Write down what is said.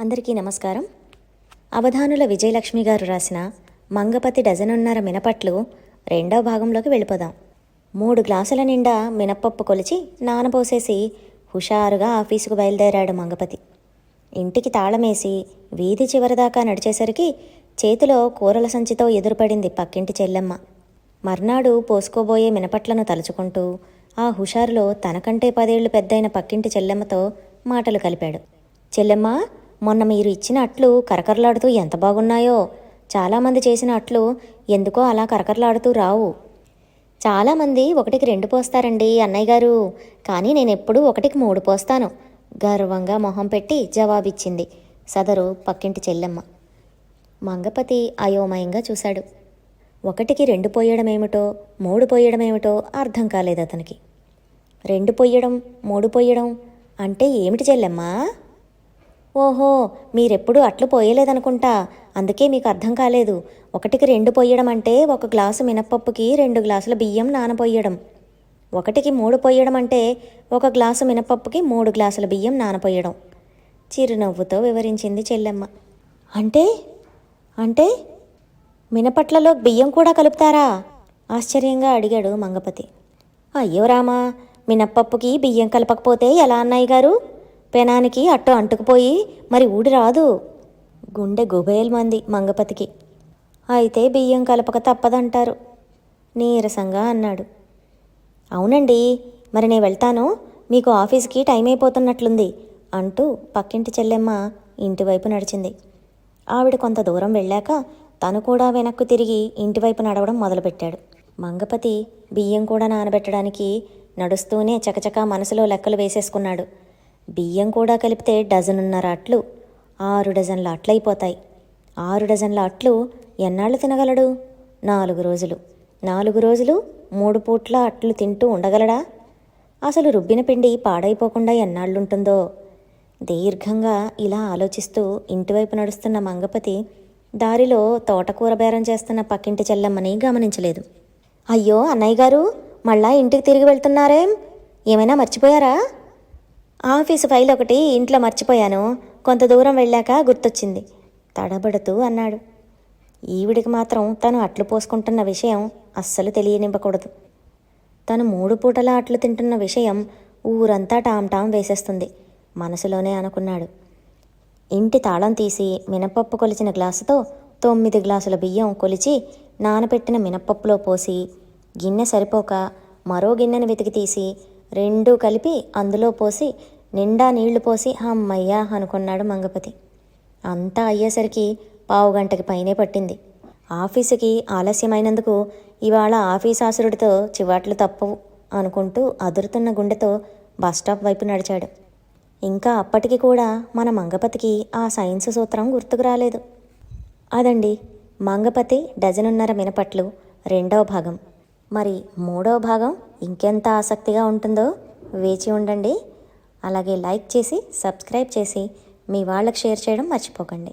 అందరికీ నమస్కారం. అవధానుల విజయలక్ష్మి గారు రాసిన మంగపతి డజనున్నర మినపట్లు రెండవ భాగంలోకి వెళ్ళిపోదాం. మూడు గ్లాసుల నిండా మినప్పప్పు కొలిచి నానపోసేసి హుషారుగా ఆఫీసుకు బయలుదేరాడు మంగపతి. ఇంటికి తాళమేసి వీధి చివరిదాకా నడిచేసరికి చేతిలో కూరల సంచితో ఎదురుపడింది పక్కింటి చెల్లెమ్మ. మర్నాడు పోసుకోబోయే మినపట్లను తలుచుకుంటూ ఆ హుషారులో తనకంటే పదేళ్ళు పెద్దయిన పక్కింటి చెల్లెమ్మతో మాటలు కలిపాడు. చెల్లెమ్మ మొన్న మీరు ఇచ్చిన అట్లు కరకరలాడుతూ ఎంత బాగున్నాయో. చాలామంది చేసిన అట్లు ఎందుకో అలా కరకరలాడుతూ రావు. చాలామంది ఒకటికి రెండు పోస్తారండి అన్నయ్య గారు. కానీ నేను ఎప్పుడూ ఒకటికి మూడు పోస్తాను. గర్వంగా మొహం పెట్టి జవాబిచ్చింది సదరు పక్కింటి చెల్లెమ్మ. మంగపతి అయోమయంగా చూశాడు. ఒకటికి రెండు పోయడమేమిటో మూడు పోయడమేమిటో అర్థం కాలేదు అతనికి. రెండు పొయ్యడం మూడు పొయ్యడం అంటే ఏమిటి చెల్లెమ్మా? ఓహో మీరెప్పుడు అట్లు పోయలేదనుకుంటా. అందుకే మీకు అర్థం కాలేదు. ఒకటికి రెండు పొయ్యడం అంటే ఒక గ్లాసు మినప్పప్పుకి రెండు గ్లాసుల బియ్యం నానపోయడం. ఒకటికి మూడు పొయ్యడం అంటే ఒక గ్లాసు మినపప్పుకి మూడు గ్లాసుల బియ్యం నానపోయడం. చిరునవ్వుతో వివరించింది చెల్లెమ్మ. అంటే? అంటే? మినపట్లలో బియ్యం కూడా కలుపుతారా? ఆశ్చర్యంగా అడిగాడు మంగపతి. అయ్యో రామా మినప్పప్పుకి బియ్యం కలపకపోతే ఎలా అన్నయ్య గారు పెనానికి అట్టు అంటుకుపోయి మరి ఊడి రాదు. గుండె గుబేల్మంది మంగపతికి. అయితే బియ్యం కలపక తప్పదంటారు నీరసంగా అన్నాడు. అవునండి మరి నేను వెళ్తాను. మీకు ఆఫీస్కి టైం అయిపోతున్నట్లుంది అంటూ పక్కింటి చెల్లెమ్మ ఇంటివైపు నడిచింది. ఆవిడ కొంత దూరం వెళ్ళాక తను కూడా వెనక్కు తిరిగి ఇంటివైపు నడవడం మొదలుపెట్టాడు. మంగపతి బియ్యం కూడా నానబెట్టడానికి నడుస్తూనే చకచకా మనసులో లెక్కలు వేసేసుకున్నాడు. బియ్యం కూడా కలిపితే డజనున్నర అట్లు ఆరు డజన్ల అట్లయిపోతాయి ఆరు డజన్ల అట్లు ఎన్నాళ్ళు తినగలడు? నాలుగు రోజులు. నాలుగు రోజులు మూడు పూట్ల అట్లు తింటూ ఉండగలడా? అసలు రుబ్బిన పిండి పాడైపోకుండా ఎన్నాళ్ళుంటుందో? దీర్ఘంగా ఇలా ఆలోచిస్తూ ఇంటివైపు నడుస్తున్న మంగపతి దారిలో తోటకూర బేరం చేస్తున్న పక్కింటి చెల్లమ్మని గమనించలేదు. అయ్యో అన్నయ్య గారు మళ్ళా ఇంటికి తిరిగి వెళ్తున్నారేం? ఏమైనా మర్చిపోయారా? ఆఫీసు ఫైల్ ఒకటి ఇంట్లో మర్చిపోయాను. కొంత దూరం వెళ్ళాక గుర్తొచ్చింది. తడబడుతూ అన్నాడు. ఈవిడికి మాత్రం తను అట్లు పోసుకుంటున్న విషయం అస్సలు తెలియనివ్వకూడదు. తను మూడు పూటలా అట్లు తింటున్న విషయం ఊరంతా టామ్ టామ్ వేసేస్తుంది. మనసులోనే అనుకున్నాడు. ఇంటి తాళం తీసి మినపప్పు కొలిచిన గ్లాసుతో తొమ్మిది గ్లాసుల బియ్యం కొలిచి నానబెట్టిన మినపప్పులో పోసి గిన్నె సరిపోక మరో గిన్నెను వెతికి తీసి రెండూ కలిపి అందులో పోసి నిండా నీళ్ళు పోసి అమ్మయ్యా అనుకున్నాడు మంగపతి. అంతా అయ్యేసరికి పావు గంటకి పైనే పట్టింది. ఆఫీసుకి ఆలస్యమైనందుకు ఇవాళ ఆఫీసాసురుడితో చివాట్లు తప్పవు అనుకుంటూ అదురుతున్న గుండెతో బస్టాప్ వైపు నడిచాడు. ఇంకా అప్పటికి కూడా మన మంగపతికి ఆ సైన్స్ సూత్రం గుర్తుకు రాలేదు. అదండి మంగపతి డజనున్నర మినపట్లు రెండవ భాగం. మరి మూడవ భాగం ఇంకెంత ఆసక్తిగా ఉంటుందో వేచి ఉండండి. అలాగే లైక్ చేసి సబ్స్క్రైబ్ చేసి మీ వాళ్ళకి షేర్ చేయడం మర్చిపోకండి.